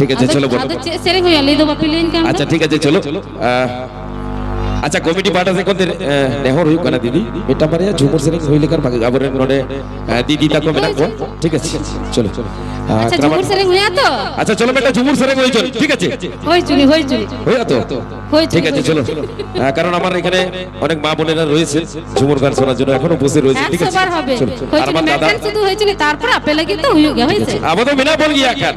ঠিক আছে আচ্ছা, চলো আচ্ছা, বলো। আচ্ছা, আচ্ছা ঠিক আছে চলো। আচ্ছা কমিটি পার্ট আছে কোনতে নেহর হই কোনা দিদি? এটা পারে ঝুমুর সেরিং হইলে কার বাকি আবার নরে দিদি তা কমে রাখো ঠিক আছে। চলো। আচ্ছা ঝুমুর সেরিং হইয়া তো? আচ্ছা চলো বেটা ঝুমুর সেরিং হই চল। ঠিক আছে। হই চুনি হই চুনি হইয়া তো? হই ঠিক আছে চলো। কারণ আমার এখানে অনেক মা বোনেরা রয়েছে ঝুমুর গান শোনার জন্য এখনও বসে রয়েছে ঠিক আছে? চলো। আর আমার দাদা শুধু হয়েছিল তারপর আপেলে কিন্তু হইয়া গেছে। আবার তো বিনা বল গিয়া কার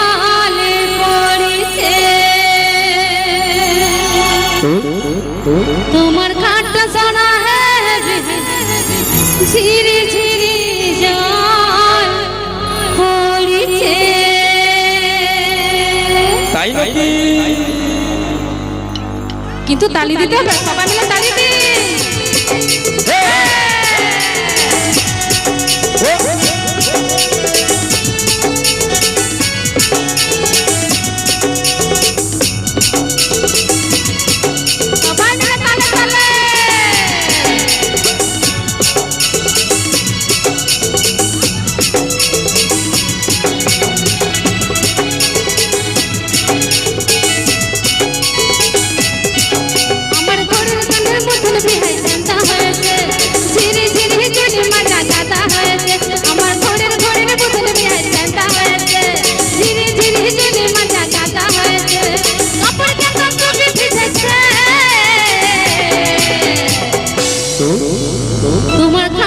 তোমার ঘাটটা সোনা হে ঝিরি ঝিরি তাই নাকি? কিন্তু তালি দিতে হবে সবাই মিলে তালি দি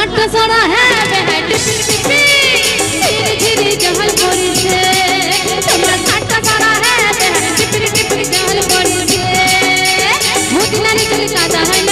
তোমার খাটটা সরা হ্যাঁ বেহাই টিপি টিপি ঝিরি ঝিরি জহল পড়িছে তোমার খাটটা সরা হ্যাঁ বেহাই টিপি টিপি জহল পড়িছে মদিনারি চলে কাদা হয়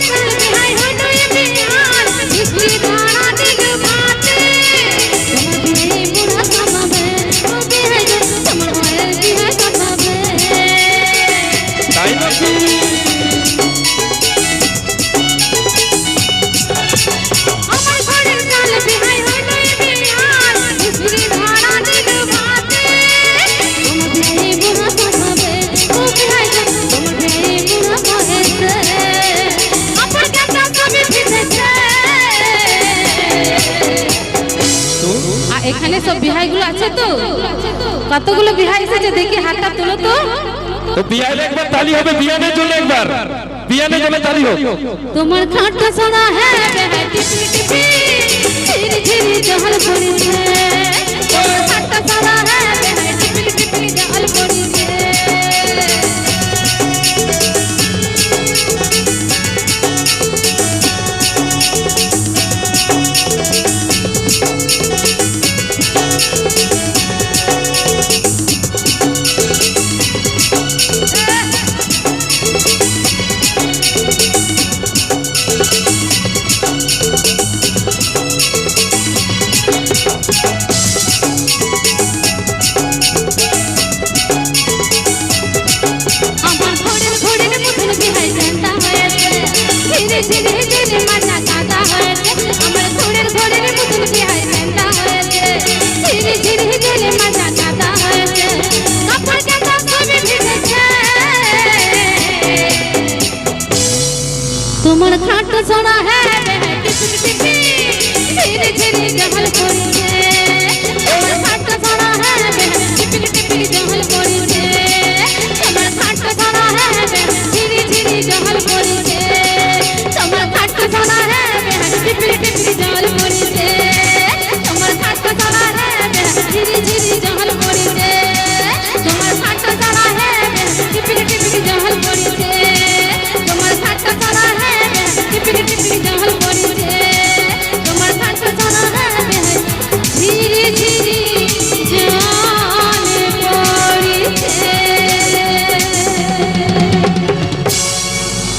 Thank you. এখানে সব বিহাইগুলো আছে তো? কতগুলো বিহাই এসেছে দেখি হাতটা তোলো তো। তো বিয়ানে হবে বিয়ানের জন্য একবার। বিয়ানে জন্য তালি হোক। তোমার খাটটা সোনা সোনা হ্যাঁ